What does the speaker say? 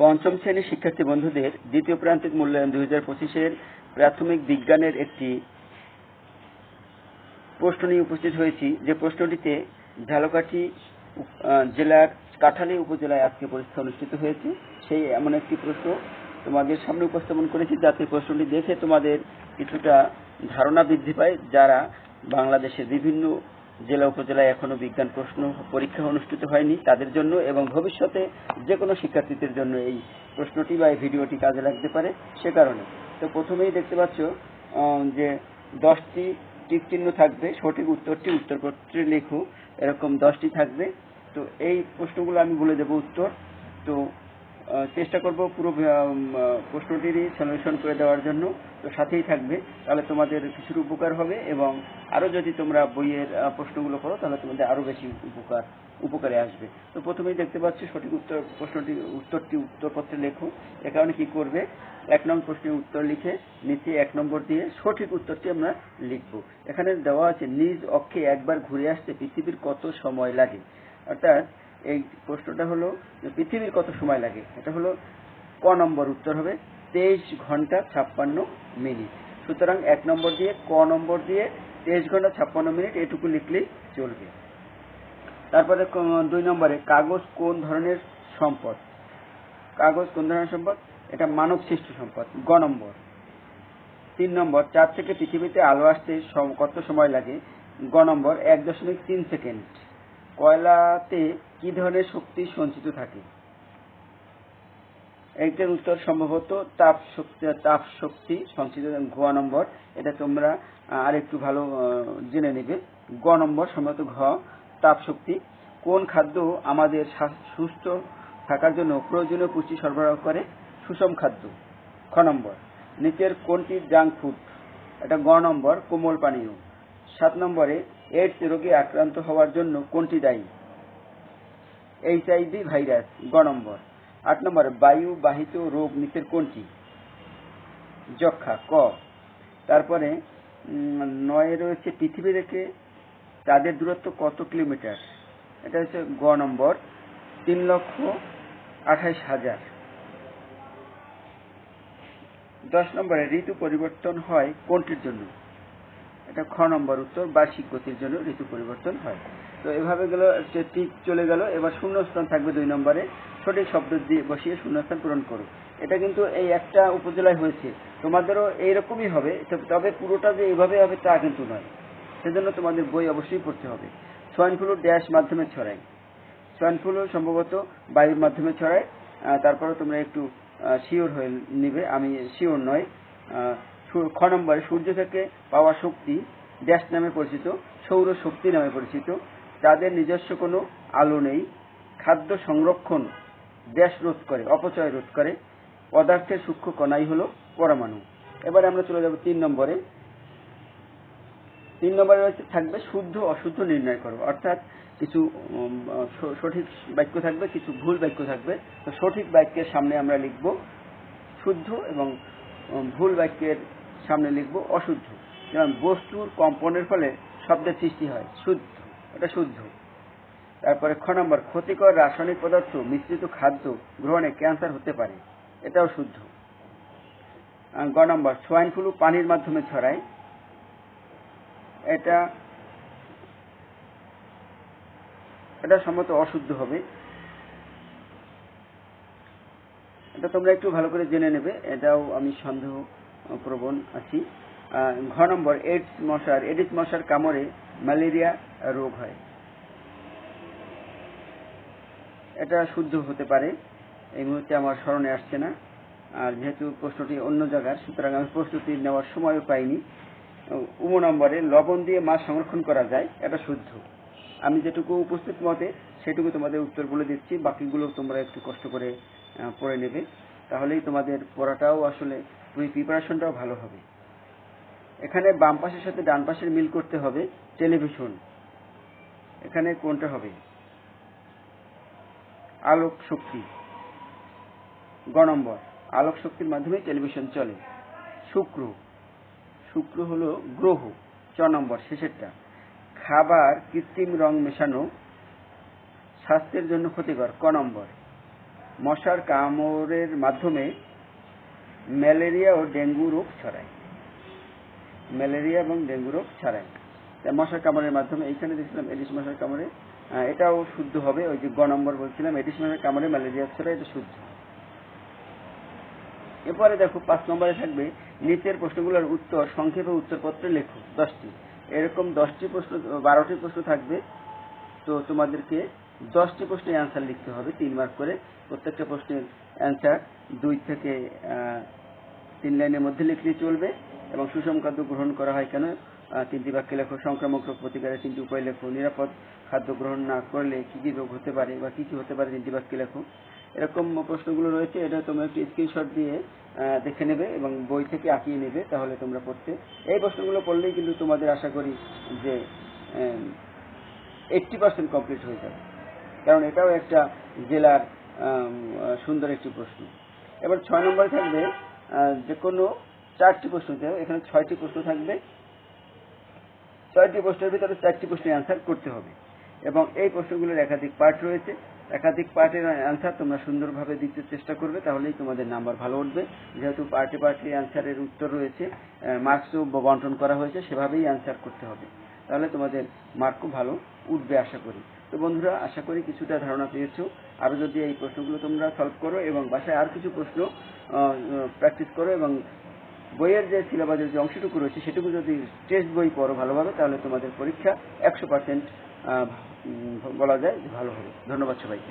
পঞ্চম শ্রেণির শিক্ষার্থী বন্ধুদের দ্বিতীয় প্রান্তিক মূল্যায়ন দুই হাজার পঁচিশের প্রাথমিক বিজ্ঞানের একটি প্রশ্ন নিয়ে উপস্থিত হয়েছি। যে প্রশ্নটিতে ঝালকাঠি জেলার কাঠালী উপজেলায় আজকে পরীক্ষা অনুষ্ঠিত হয়েছে, সেই এমন একটি প্রশ্ন তোমাদের সামনে উপস্থাপন করেছি, যাতে প্রশ্নটি দেখে তোমাদের কিছুটা ধারণা বৃদ্ধি পায়, যারা বাংলাদেশের বিভিন্ন জেলা উপজেলায় এখনও বিজ্ঞান প্রশ্ন পরীক্ষা অনুষ্ঠিত হয়নি তাদের জন্য এবং ভবিষ্যতে যে কোনো শিক্ষার্থীদের জন্য এই প্রশ্নটি বা এই ভিডিওটি কাজে লাগতে পারে সে কারণে। তো প্রথমেই দেখতে পাচ্ছ যে দশটি টিক চিহ্ন থাকবে, সঠিক উত্তরটি উত্তরপত্রে লেখো, এরকম দশটি থাকবে। তো এই প্রশ্নগুলো আমি বলে দেবো উত্তর। তো চেষ্টা করব পুরো প্রশ্নটিরই সলিউশন করে দেওয়ার জন্য। তো সাথেই থাকবে। তাহলে তোমাদের কিছুর উপকার হবে এবং আরও যদি তোমরা বইয়ের প্রশ্নগুলো করো, তাহলে তোমাদের আরও বেশি উপকার, উপকারে আসবে। তো প্রথমেই দেখতে পাচ্ছ সঠিক উত্তর, প্রশ্নটি, উত্তরটি উত্তরপত্রে লেখো। এ কারণে কি করবে? এক নম্বর প্রশ্নের উত্তর লিখে নিচে এক নম্বর দিয়ে সঠিক উত্তরটি আমরা লিখব। এখানে দেওয়া আছে, নিজ অক্ষে একবার ঘুরে আসতে পৃথিবীর কত সময় লাগে? অর্থাৎ এই প্রশ্নটা হলো পৃথিবীর কত সময় লাগে? এটা হলো ক নম্বর উত্তর হবে তেইশ ঘণ্টা ছাপ্পান্ন মিনিট। সুতরাং এক নম্বর দিয়ে, ক নম্বর দিয়ে তেইশ ঘণ্টা ছাপ্পান্ন মিনিট এটুকু লিখলেই চলবে। তারপরে দুই নম্বরে, কাগজ কোন ধরনের সম্পদ? কাগজ কোন ধরনের সম্পদ? এটা মানব সৃষ্ট সম্পদ, গ নম্বর। তিন নম্বর, চার থেকে পৃথিবীতে আলো আসতে কত সময় লাগে? গ নম্বর, এক দশমিক তিন সেকেন্ড। কয়লাতে কি ধরনের শক্তি সঞ্চিত থাকে? এইটার উত্তর সম্ভবত তাপ শক্তি তাপ শক্তি সঞ্চিত ঘ নম্বর। এটা তোমরা আহ, আরেকটু ভালো জেনে নেবে। গ নম্বর সম্ভবত ঘ তাপ শক্তি। কোন খাদ্য আমাদের সুস্থ থাকার জন্য প্রয়োজনীয় পুষ্টি সরবরাহ করে? সুষম খাদ্য। খ নম্বর। নিচের কোনটি জাঙ্ক ফুড? এটা গ নম্বর কোমল পানীয়। সাত নম্বরে এইডস রোগে আক্রান্ত হওয়ার জন্য কোনটি দায়ী? এইচআইভি ভাইরাস গ নম্বর। আট নম্বর বায়ু বাহিত রোগ নিচের কোনটি? যক্ষা, ক। তারপরে নয়ে রয়েছে পৃথিবী থেকে, তাদের দূরত্ব কত কিলোমিটার? এটা হচ্ছে গ নম্বর, তিন লক্ষ আঠাইশ হাজার। দশ নম্বরে, ঋতু পরিবর্তন হয় কোনটির জন্য? এটা খ নম্বর উত্তর, বার্ষিক গতির জন্য ঋতু পরিবর্তন হয়। তো এভাবে গেল টিক চলে গেল। এবার শূন্যস্থান থাকবে দুই নম্বরে। সঠিক শব্দ দিয়ে বসিয়ে শূন্যস্থান পূরণ করো। এটা কিন্তু এই একটা উপজেলায় হয়েছে। তোমাদেরও এইরকমই হবে। তবে- পুরোটা যে এইভাবে হবে তা কিন্তু নয়। সেজন্য তোমাদের বই অবশ্যই পড়তে হবে। সোয়াইন ফ্লু ড্যাশ মাধ্যমে ছড়ায় সোয়াইন ফ্লু সম্ভবত বায়ুর মাধ্যমে ছড়ায়। তারপরে তোমরা একটু শিওর হয়ে নিবে। আমি শিওর নয়। খ নম্বরে সূর্য থেকে পাওয়া শক্তি ড্যাশ নামে পরিচিত, সৌর শক্তি নামে পরিচিত। তাদের নিজস্ব কোনো আলো নেই। খাদ্য সংরক্ষণ ড্যাশ রোধ করে, অপচয় রোধ করে। পদার্থের সূক্ষ্ম কণাই হল পরমাণু। এবারে আমরা চলে যাব তিন নম্বরে। তিন নম্বরে থাকবে শুদ্ধ অশুদ্ধ নির্ণয় করো। অর্থাৎ কিছু সঠিক বাক্য থাকবে, কিছু ভুল বাক্য থাকবে। তো সঠিক বাক্যের সামনে আমরা লিখব শুদ্ধ এবং ভুল বাক্যের সামনে লিখব অশুদ্ধ। যেমন বস্তুর কম্পনের ফলে শব্দের সৃষ্টি হয়, শুদ্ধ, এটা শুদ্ধ। তারপরে খ নম্বর, ক্ষতিকর রাসায়নিক পদার্থ, মিশ্রিত খাদ্য গ্রহণে ক্যান্সার হতে পারে, এটাও শুদ্ধ। গ নম্বর, সোয়াইন ফ্লু পানির মাধ্যমে ছড়ায়, এটা এটা সম্ভবত অশুদ্ধ হবে। এটা তোমরা একটু ভালো করে জেনে নেবে, এটাও আমি সন্দেহ প্রবণ আছি। ঘ নম্বর এইডস মশার এডিস মশার কামড়ে ম্যালেরিয়া রোগ হয়। এটা শুদ্ধ হতে পারে, এই মুহূর্তে আমার স্মরণে আসছে না। আর যেহেতু প্রশ্নটি অন্য জায়গার, সুতরাং আমি প্রস্তুতি নেওয়ার সময়ও পাইনি। উম নম্বরে, লবণ দিয়ে মাছ সংরক্ষণ করা যায়, এটা শুদ্ধ। আমি যেটুকু উপস্থিত মতে, সেটুকু তোমাদের উত্তর বলে দিচ্ছি, বাকিগুলো তোমরা একটু কষ্ট করে পড়ে নেবে। তাহলেই তোমাদের পড়াটাও আসলে প্রিপারেশনটাও ভালো হবে। এখানে বাম পাশের সাথে ডান পাশের মিল করতে হবে টেলিভিশন এখানে কোনটা হবে? আলোক শক্তি। গ নম্বর, আলোক শক্তির মাধ্যমে টেলিভিশন চলে। শুক্র। শুক্র হলো গ্রহ। চ নম্বর, শেষেরটা। খাবার কৃত্রিম রং মেশানো স্বাস্থ্যের জন্য ক্ষতিকর। ক নম্বর, মশার কামড়ের মাধ্যমে ম্যালেরিয়া ও ডেঙ্গু রোগ ছড়ায়। ম্যালেরিয়া এবং ডেঙ্গু রোগ ছড়ায়। মশার কামড়ের মাধ্যমে, এইখানে দেখছিলাম এডিস মশার কামড়ে। এটাও শুদ্ধ হবে, ওই যে গ নম্বর বলছিলাম, এডিস মশার কামড়ে ম্যালেরিয়া ছড়ায়, এটা শুদ্ধ। এরপরে দেখো, পাঁচ নম্বরে থাকবে, নিচের প্রশ্নগুলোর উত্তর, সংক্ষেপে উত্তরপত্রে লেখো, দশটি। এরকম দশটি প্রশ্ন, বারোটি প্রশ্ন থাকবে, তো তোমাদেরকে দশটি প্রশ্নের অ্যান্সার লিখতে হবে, তিন মার্ক করে। প্রত্যেকটা প্রশ্নের অ্যান্সার দুই থেকে তিন লাইনের মধ্যে লিখলে চলবে এবং সুষম খাদ্য গ্রহণ করা হয় কেন? তিনটি বাক্যে লেখো, সংক্রামক রোগ প্রতিকারের তিনটি উপায় লেখো। নিরাপদ খাদ্য গ্রহণ না করলে কি কি রোগ হতে পারে বা কি কি হতে পারে তিনটি বাক্যে লেখো। এরকম প্রশ্নগুলো রয়েছে, এটা তোমরা একটি স্ক্রিনশট দিয়ে দেখে নেবে এবং বই থেকে আঁকিয়ে নেবে, তাহলে তোমরা পড়তে। এই প্রশ্নগুলো পড়লেই কিন্তু তোমাদের আশা করি যে এইটটি পার্সেন্ট কমপ্লিট হয়ে যাবে। কারণ এটাও একটা জেলার সুন্দর একটি প্রশ্ন। এবার ছয় নম্বরে থাকবে যে কোনো চারটি প্রশ্ন এখানে ছয়টি প্রশ্ন থাকবে। ছয়টি প্রশ্নের ভিতরে চারটি প্রশ্নের অ্যান্সার করতে হবে। এবং এই প্রশ্নগুলোর একাধিক পার্ট রয়েছে। একাধিক পার্টের অ্যান্সার তোমরা সুন্দরভাবে দিতে চেষ্টা করবে, তাহলেই তোমাদের নাম্বার ভালো উঠবে। যেহেতু পার্টি পার্টি অ্যান্সারের উত্তর রয়েছে মার্কসও বন্টন করা হয়েছে, সেভাবেই অ্যান্সার করতে হবে। তাহলে তোমাদের মার্কও ভালো উঠবে, আশা করি। তো বন্ধুরা, আশা করি কিছুটা ধারণা পেয়েছ। আরও যদি এই প্রশ্নগুলো তোমরা সলভ করো এবং বাসায় আর কিছু প্রশ্ন প্র্যাকটিস করো এবং বইয়ের যে সিলেবাসের যে অংশটুকু রয়েছে, সেটুকু যদি টেস্ট বই পড়ো ভালোভাবে, তাহলে তোমাদের পরীক্ষা একশো পার্সেন্ট বলা যায় ভালো হবে। ধন্যবাদ সবাইকে।